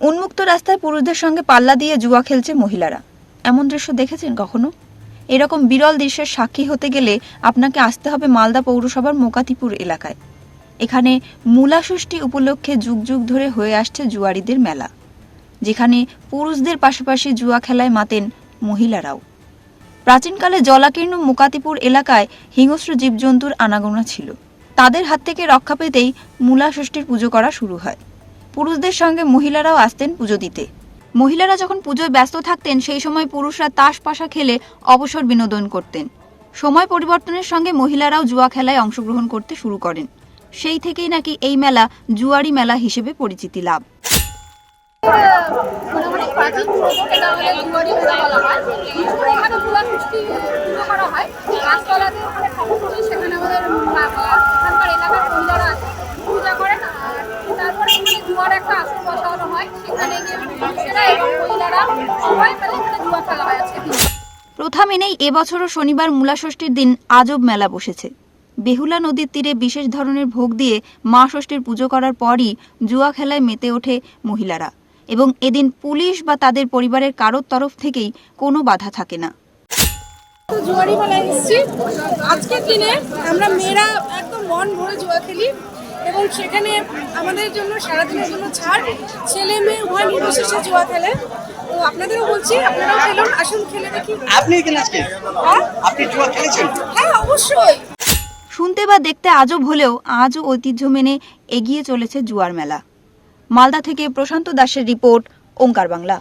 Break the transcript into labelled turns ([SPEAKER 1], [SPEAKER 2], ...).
[SPEAKER 1] উন্মুক্ত রাস্তায় পুরুষদের সঙ্গে পাল্লা দিয়ে জুয়া খেলছে মহিলারা। এমন দৃশ্য দেখেছেন কখনো? এরকম বিরল দৃশ্যের সাক্ষী হতে গেলে আপনাকে আসতে হবে মালদা পৌরসভার মোকাতিপুর এলাকায়। এখানে মূলাষষ্ঠী উপলক্ষে যুগ যুগ ধরে হয়ে আসছে জুয়ারিদের মেলা, যেখানে পুরুষদের পাশাপাশি জুয়া খেলায় মাতেন মহিলারাও। প্রাচীনকালে জলাকীর্ণ মোকাতিপুর এলাকায় হিংস্র জীবজন্তুর আনাগোনা ছিল। তাদের হাত থেকে রক্ষা পেতেই মূলা ষষ্ঠীর পুজো করা শুরু হয়। পুরুষদের সঙ্গে মহিলারাও আসতেন পুজো দিতে। মহিলারা যখন পুজোয় ব্যস্ত থাকতেন, সেই সময় পুরুষরা তাস পাশা খেলে অবসর বিনোদন করতেন। সময় পরিবর্তনের সঙ্গে মহিলারাও জুয়া খেলায় অংশগ্রহণ করতে শুরু করেন। সেই থেকেই নাকি এই মেলা জুয়ারি মেলা হিসেবে পরিচিতি লাভ। প্রথা মেনেই এবছরও শনিবার মূলাষষ্ঠীর দিন আজব মেলা বসেছে। বেহুলা নদীর তীরে বিশেষ ধরনের ভোগ দিয়ে মা ষষ্ঠীর পুজো করার পরই জুয়া খেলায় মেতে ওঠে মহিলারা। এবং এদিন পুলিশ বা তাদের পরিবারের কারোর তরফ থেকেই কোনো বাধা থাকে না।
[SPEAKER 2] জুয়ারি মেলায় আজকের দিনে আমরা মেয়েরা একদম মন ভরে জুয়া খেলি। এবং সেখানে আমাদের জন্য সারাদিনের জন্য ছাড় ছেলে মেয়ে উভয় নির্বিশেষে জুয়া খেলে। তো আপনাদেরও বলছি আপনারাও খেলুন আসুন খেলে দেখি।
[SPEAKER 3] আপনি এখানে আজকে?
[SPEAKER 2] হ্যাঁ?
[SPEAKER 3] আপনি জুয়া খেলেছেন?
[SPEAKER 2] হ্যাঁ অবশ্যই।
[SPEAKER 1] শুনতে বা দেখতে আজব হলেও আজও ঐতিহ্য মেনে এগিয়ে চলেছে জুয়ার মেলা। মালদা থেকে প্রশান্ত দাসের রিপোর্ট ওঙ্কার বাংলা।